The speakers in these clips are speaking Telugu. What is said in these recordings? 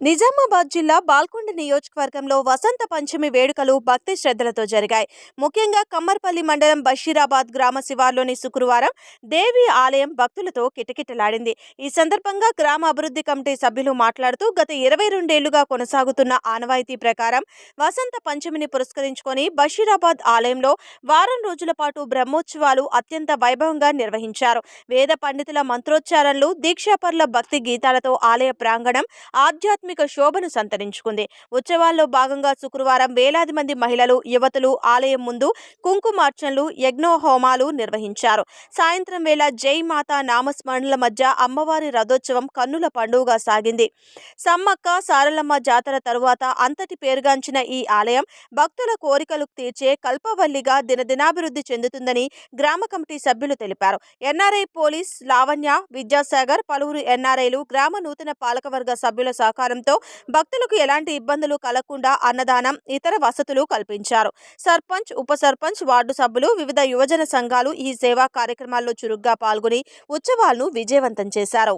నిజామాబాద్ జిల్లా బాల్కొండ నియోజకవర్గంలో వసంత పంచమి వేడుకలు భక్తి శ్రద్ధలతో జరిగాయి. ముఖ్యంగా కమ్మర్పల్లి మండలం బషీరాబాద్ గ్రామ శివార్లోని శుక్రవారం దేవి ఆలయం భక్తులతో కిటకిటలాడింది. ఈ సందర్భంగా గ్రామ అభివృద్ధి కమిటీ సభ్యులు మాట్లాడుతూ గత ఇరవై రెండేళ్ళుగా కొనసాగుతున్న ఆనవాయితీ ప్రకారం వసంత పంచమిని పురస్కరించుకొని బషీరాబాద్ ఆలయంలో వారం రోజుల పాటు బ్రహ్మోత్సవాలు అత్యంత వైభవంగా నిర్వహించారు. వేద పండితుల మంత్రోచ్చారణలు దీక్షాపరుల భక్తి గీతాలతో ఆలయ ప్రాంగణం ఆధ్యాత్మిక శోభను సంతరించుకుంది. ఉత్సవాల్లో భాగంగా శుక్రవారం వేలాది మంది మహిళలు యువతులు ఆలయం ముందు కుంకుమార్చనలు యజ్ఞోహోమాలు నిర్వహించారు. సాయంత్రం వేళ జై మాతా నామస్మరణల మధ్య అమ్మవారి రథోత్సవం కన్నుల పండుగగా సాగింది. సమ్మక్క సారలమ్మ జాతర తరువాత అంతటి పేరుగాంచిన ఈ ఆలయం భక్తుల కోరికలు తీర్చే కల్పవల్లిగా దినదినాభివృద్ధి చెందుతుందని గ్రామ కమిటీ సభ్యులు తెలిపారు. ఎన్ఆర్ఐ పోలీస్ లావణ్య విద్యాసాగర్ పలువురు ఎన్ఆర్ఐలు గ్రామ నూతన పాలకవర్గ సభ్యుల సహకారం సహకారంతో భక్తులకు ఎలాంటి ఇబ్బందులు కలగకుండా అన్నదానం ఇతర వసతులు కల్పించారు. సర్పంచ్ ఉప సర్పంచ్ వార్డు సభ్యులు వివిధ యువజన సంఘాలు ఈ సేవా కార్యక్రమాల్లో చురుగ్గా పాల్గొని ఉత్సవాలను విజయవంతం చేశారు.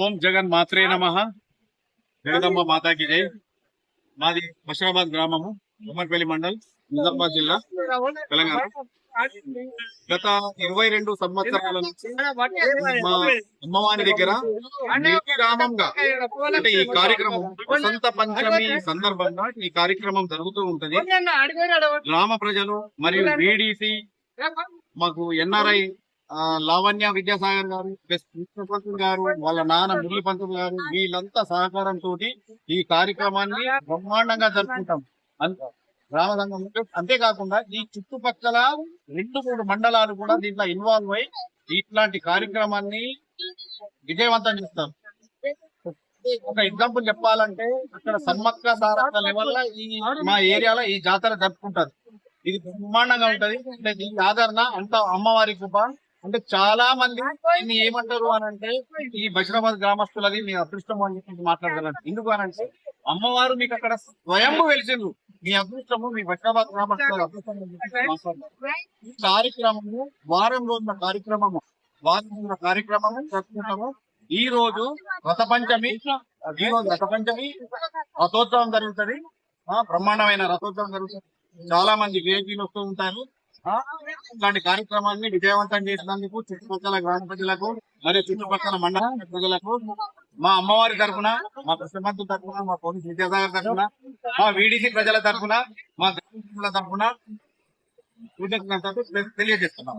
ఓం జగన్ మాత్రే నమ. జగదమ్మ మాతాకి జై. మాది బషరాబాద్ గ్రామము ఉమ్మర్పల్లి మండల్. నిజామాబాద్ జిల్లా తెలంగాణ. గత ఇరవై రెండు సంవత్సరాల నుంచి మా అమ్మవారి దగ్గర నిర్విరామంగా అంటే ఈ కార్యక్రమం వసంత పంచమి సందర్భంగా ఈ కార్యక్రమం జరుగుతూ ఉంటది. గ్రామ ప్రజలు మరియు విడిసి మాకు ఎన్ఆర్ఐ లావణ్య విద్యాసాగర్ గారు కృష్ణపంతులు గారు వాళ్ళ నాన్న మురళి పంతులు గారు వీళ్ళంతా సహకారంతో ఈ కార్యక్రమాన్ని బ్రహ్మాండంగా జరుపుకుంటాం. అంత రామరంగం అంతేకాకుండా ఈ చుట్టుపక్కల రెండు మూడు మండలాలు కూడా దీంట్లో ఇన్వాల్వ్ అయి ఇట్లాంటి కార్యక్రమాన్ని విజయవంతం చేస్తారు ఒక ఎగ్జాంపుల్ చెప్పాలంటే అక్కడ సమ్మక్క సారక్క లెవెల్ ఈ మా ఏరియాలో ఈ జాతర జరుపుకుంటారు. ఇది బ్రహ్మాండంగా ఉంటది. అంటే ఈ ఆదరణ అంత అమ్మవారి కృప. అంటే చాలా మంది దీన్ని ఏమంటారు అని అంటే ఈ బషీరాబాద్ గ్రామస్తులది మీ అదృష్టం అని చెప్పి మాట్లాడగలరు ఎందుకు అని అంటే అమ్మవారు మీకు అక్కడ స్వయంభు వెలిసిండ్రు. మీ అదృష్టము మీ బషీరాబాద్ గ్రామస్తుల అదృష్టం కార్యక్రమము వారం రోజుల కార్యక్రమము వారం రోజుల కార్యక్రమము జరుపుకుంటాము. ఈ రోజు రథ పంచమి ఈ రోజు రథ పంచమి రథోత్సవం జరుగుతుంది. ఆ బ్రహ్మాండమైన రథోత్సవం జరుగుతుంది. చాలా మంది విఐపీలు వస్తూ ఉంటారు. ఇలాంటి కార్యక్రమాన్ని విజయవంతం చేసినందుకు చుట్టుపక్కల గ్రామ ప్రజలకు మరియు చుట్టుపక్కల మండల ప్రజలకు మా అమ్మవారి తరఫున మా కృష్ణమంతు తరఫున మా పోలీస్ విద్యాసాగర్ తరఫున మా వీడిసి ప్రజల తరఫున మా గ్రామ తరఫున కృతజ్ఞతలు తెలియజేస్తున్నాం.